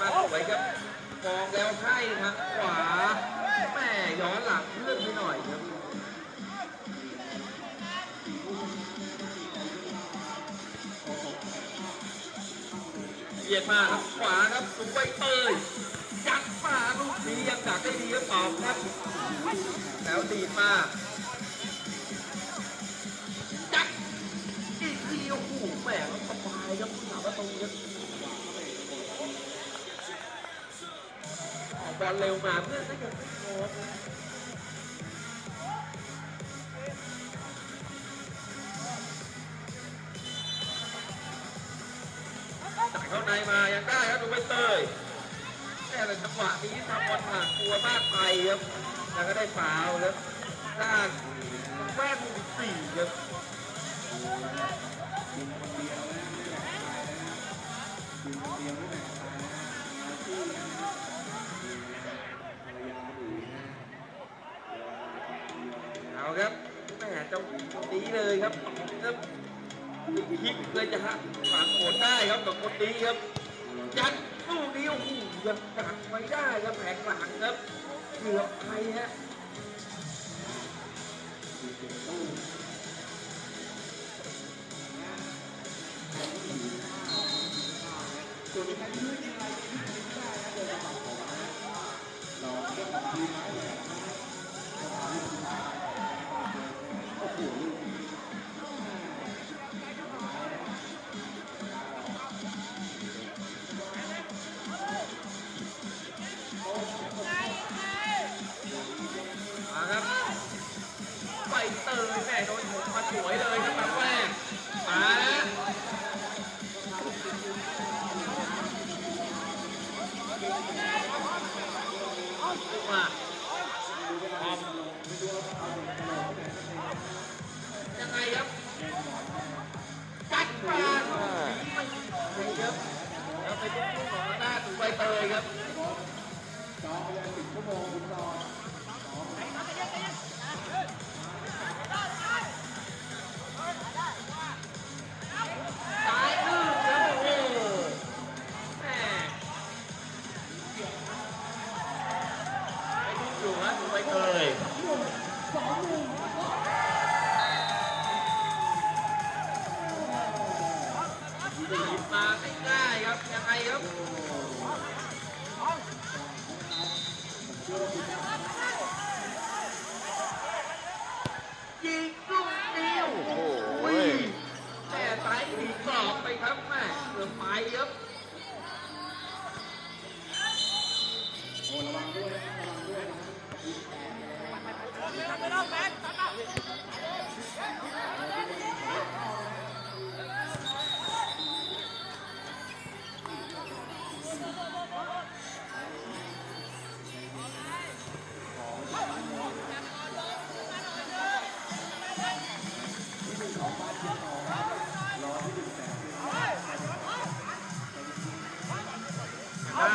มาสวยครับมองแล้วให้ทางขวาแม่ย้อนหลังเพื่อนไปหน่อยครับเบียดมาครับขวาครับสุไปเตยยัดมาลูกนี้ยังดักได้ดีครับตอบครับแล้วดีมาจักอีกทีโอ้โหแหม่สบายครับผู้สาประตูครับอ บอลเร็วมาเพื่อนก็ยังไม่พร้อมจ่ายเข้าในมายังได้ครับดูไปเตยแค่แต่จังหวะนี้ทำบอลผ่านตัวมากไปครับแล้วก็ได้ฟาวล์ครับด้านแว่นสี่ครับเอา จ้าคนนี้เลยครับครับพลิกเลยจะหักฝังโหดได้ครับกับคนนี้ครับยันลูกนี้โอ้โหยังกัดไม่ได้ครับแผงหลังครับเหลือบใครฮะ ยังไงครับจัดมาไม่เยอะแล้วไปเป็นผู้ของหน้าถูใบเตยครับซ้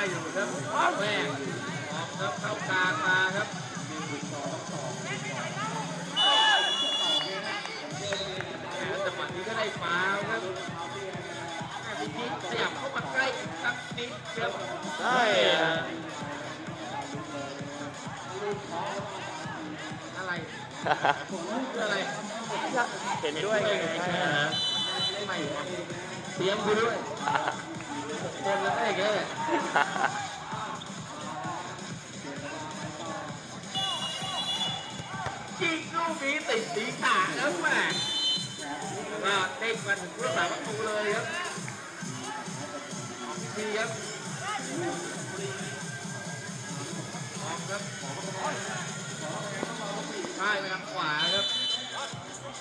อยู่ครับแม่ออกครับเข้ากลางมาครับแหมจังหวะนี้ก็ได้ฟาวล์ครับแม่พี่จิ๊กขยับเข้ามาใกล้อีกสักนิดครับได้อะอะไรคืออะไรเห็นด้วยไงใช่ไหมฮะไม่เตรียมกูด้วยคนละได้แค่ยิงลูกนี้ติดสีขาแล้วแม่ก็เด้งมาถึงผู้สาประตูเลย ครับดีครับออกครับใช่ไปทางขวาครับ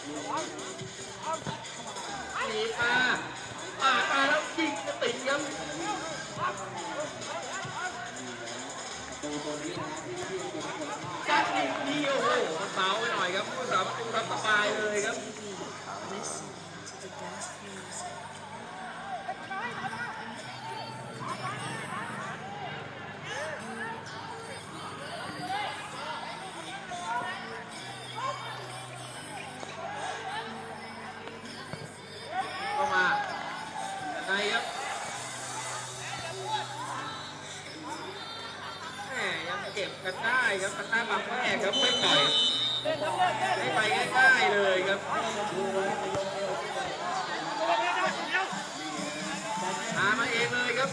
หนีมาปาดมาแล้วยิง จะติดครับจัดอีกทีโอ้โหเบาไปหน่อยครับผู้สาประตูรับสบายเลยครับ ม่ครับไม่ปล่อยไม่ไปง่ายๆเลยครับหามาเองเลยครับ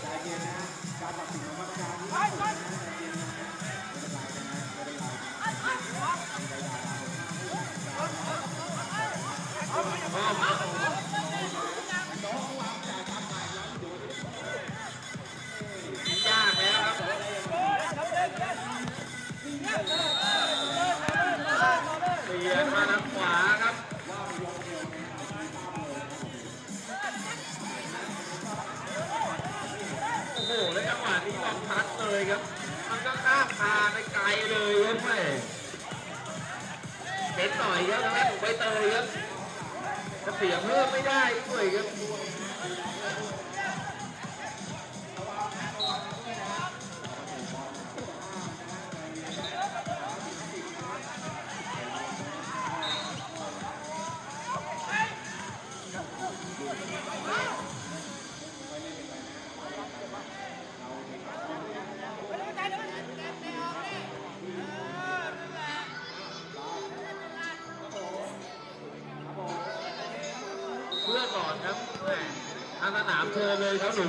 ทางสน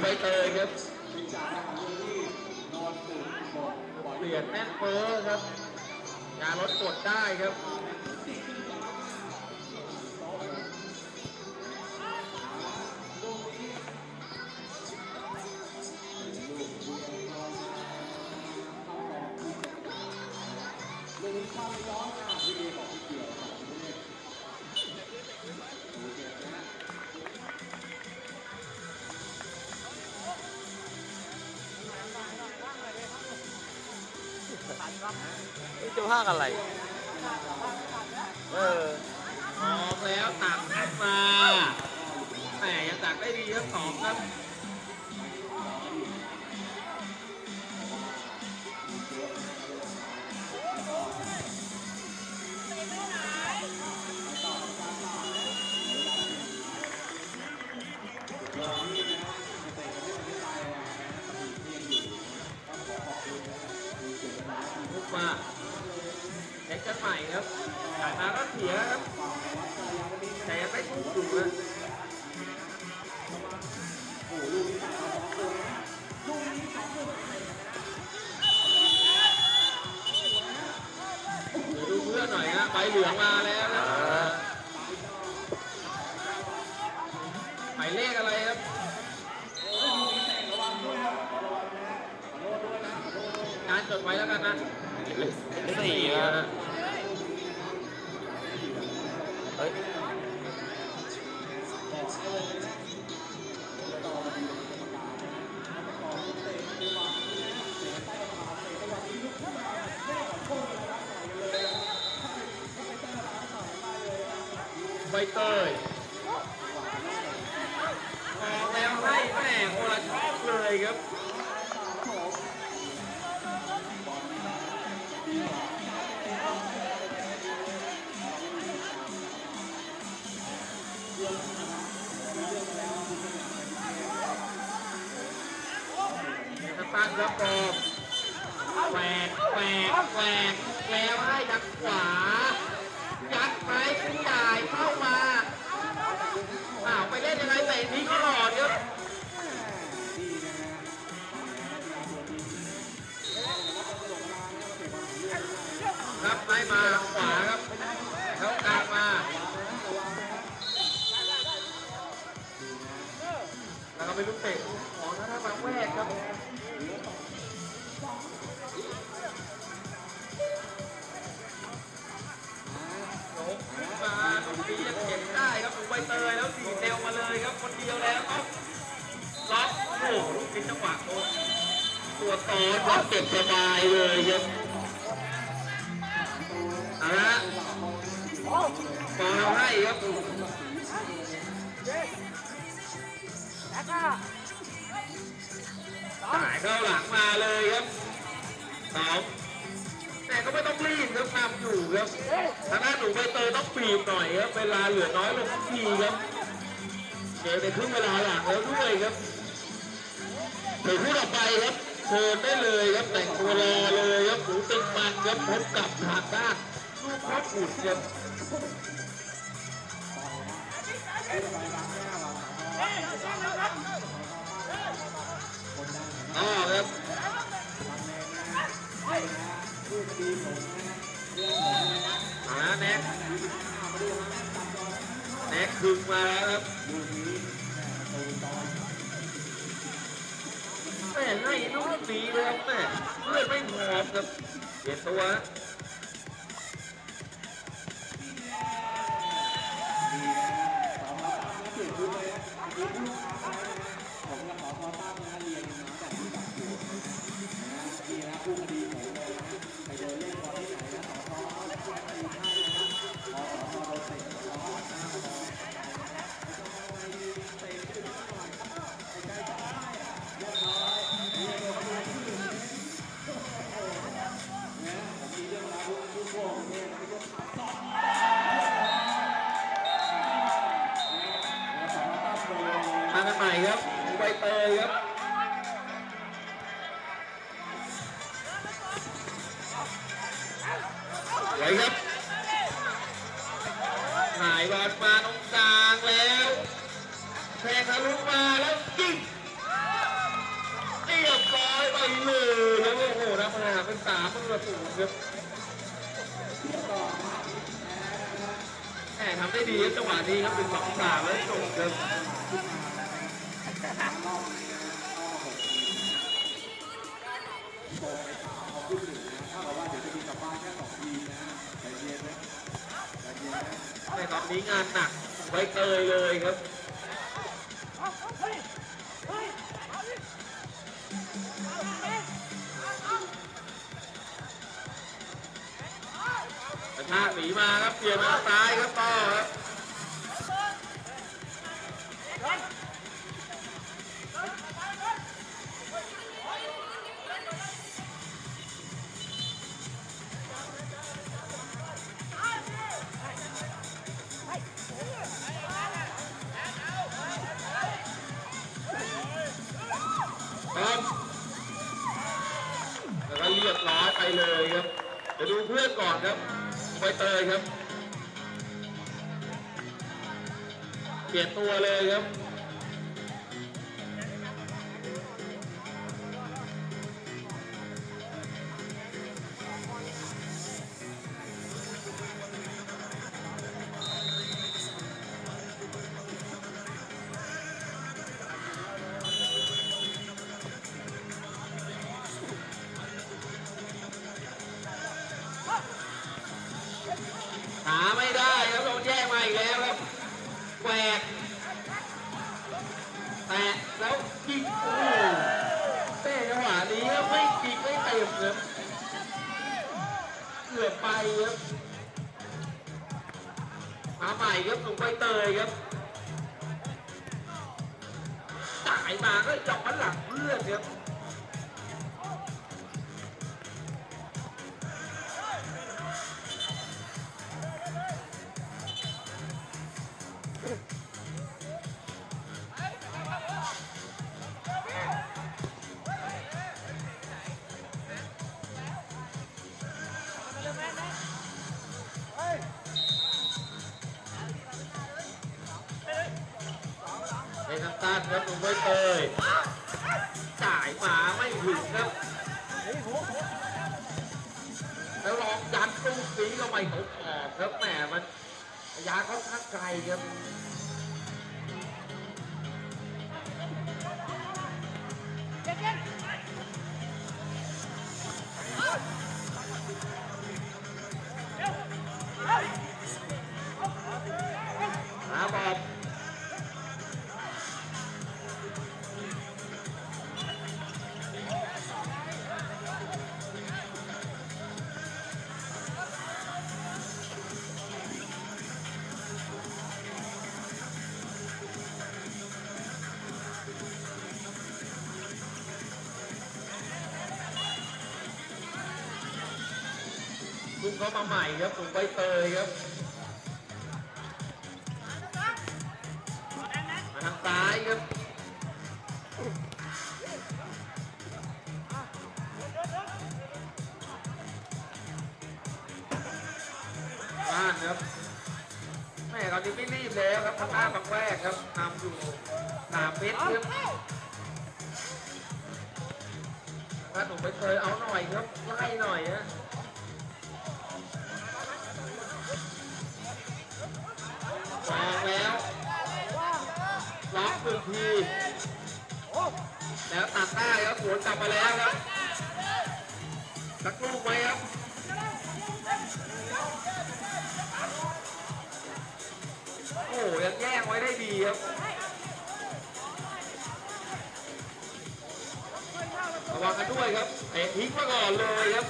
นี่ จดไว้แล้วกันนะสี่นะเฮ้ยใบเตย ตั้งครับกอบแหวกแหวกแหวกแล้วให้ทางขวา ยัดไปผู้ใหญ่เข้ามาอ้าวไปเล่นยังไงเตะทิ้งตลอดครับครับไม่มาขวาครับ เป็นลูกเตะของธนาบางแวกครับโอ้ขึ้นมาตรงนี้ยังเก็บได้ครับดูใบเตยแล้วสีเร็วมาเลยครับคนเดียวแล้วครับล็อกโอ้โหลูกนี้จังหวะโดนตัวต่อนครับเก็บสบายเลยครับเอาละฟาวให้ครับ เข้าหลังมาเลยครับสองแต่ก็ไม่ต้องรีบครับนำอยู่ครับทางด้านหนูใบเตยต้องปีบหน่อยครับเวลาเหลือน้อยลงทุกทีครับเกมในครึ่งเวลาหลังแล้วด้วยครับถึงคู่ต่อไปครับเชิญได้เลยครับแต่งตัวรอเลยครับหมูติดมันครับพบกับทางด้านลูกพับหุ่นครับ อ๋อครับหาแน็กแน็กคึงมาแล้วครับแม่ให้ลูกหนีเลยครับแม่เลือดไม่หอบครับเปลี่ยนตัว วยครับหายบอลมาตรงกลางแล้วแทงทะลุมาแล้วยิงเรียบร้อยไปเลยครับโอ้โหนักมาเป็นสามเป็นกระตูครับแหมทำได้ดีจังหวะนี้ครับเป็นสองสามแล้วจบครับ ในตอนนี้งานหนักไว้เตยเลยครับกระชากหนีมาครับเปลี่ยนมาซ้ายครับต่อครับ เปลี่ยนตัวเลยครับ ครับเกือบไปครับมาใหม่ครับหนุ่มใบเตยครับตายมาก็จับมันหลังเพื่อนครับ ครับหนุ่มใบเตยสายมาไม่ถึงครับ แล้วลองยันตู้สีเข้าไม่ตกออกครับแหมมันระยะค่อนข้างไกลครับ ข้ามาใหม่ครับหนุ่มใบเตยครับมาทางซ้ายครับบ้านครับแม่ตอนนี้ไม่รีบแล้วครับทำหน้าบังแรกครับนำอยู่สามเมตรครับถ้าหนุ่มใบเตยเอาหน่อยครับไล่หน่อยนะ ทีแล้วตัดได้ครับสวนกลับมาแล้วครับสักลูกไหมครับโอ้ยังแย่งไว้ได้ดีครับระวังกันด้วยครับเตะทิ้งมาก่อนเลยครับ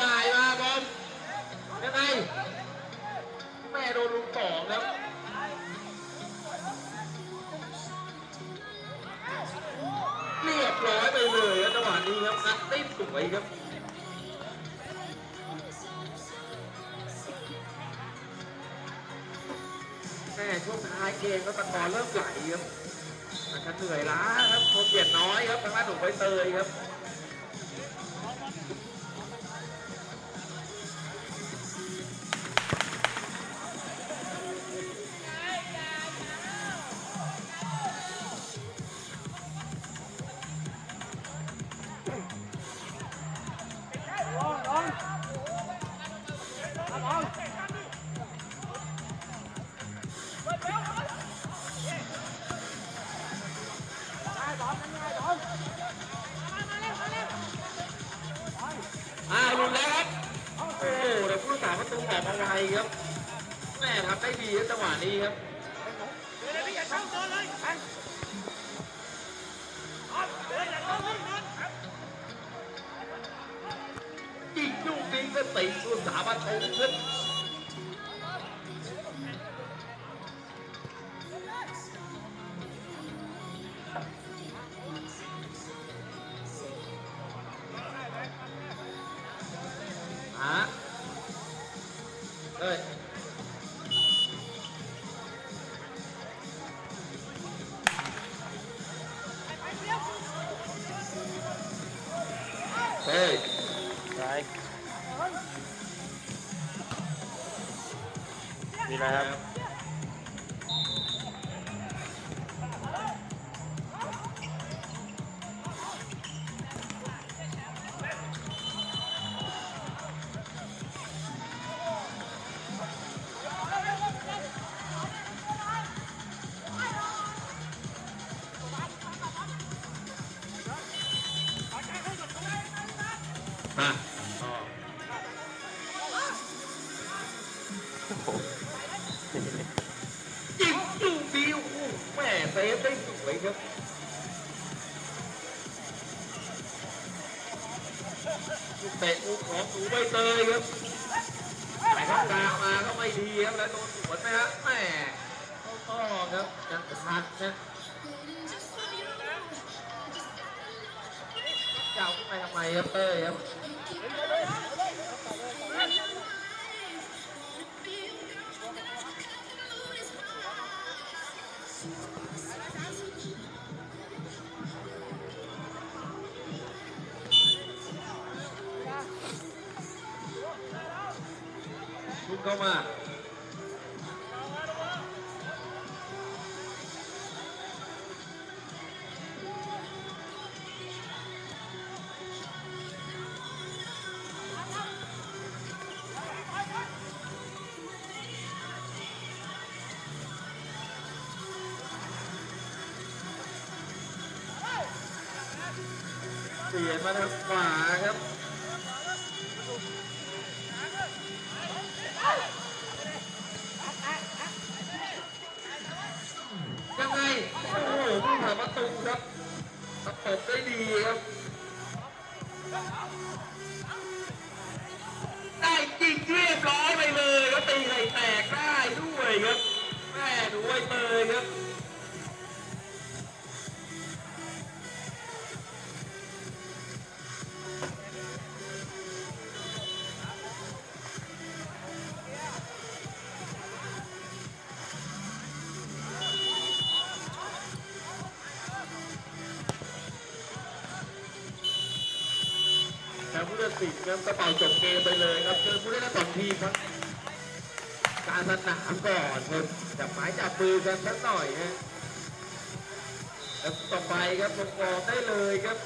จ่ายมาบอลยังไง โดนลุงสองครับเรียบร้อยไปเลยจังหวะนี้ครับนัดได้สวยครับแม่ช่วงท้ายเกมก็ตะกอนเริ่มไหลครับอาจจะเหนื่อยล้าครับโคเปลี่ยนน้อยครับทางด้านหนุ่มใบเตยครับ ครับแม่ทำได้ดีครับจังหวะนี้ครับยิงลูกนี้ก็ติดผู้รักษาประตูครั ทำ ปลี่ยนมาทางขวาครับยังไงโอ้โหผู้ผ่าประตูครับตะปบได้ดีครับ ได้จริงเรียบร้อยไปเลยครับตีไข่แตกได้ด้วยครับแม่หนูไวเตยครับ สินครับกระเป๋าจบเกมไปเลยครับเจอผู้เล่นทั้งสองทีมครับการสนามก่อนครับจับไม้จับปืนกันสักหน่อยฮะแล้วต่อไปครับลงกองได้เลยครับ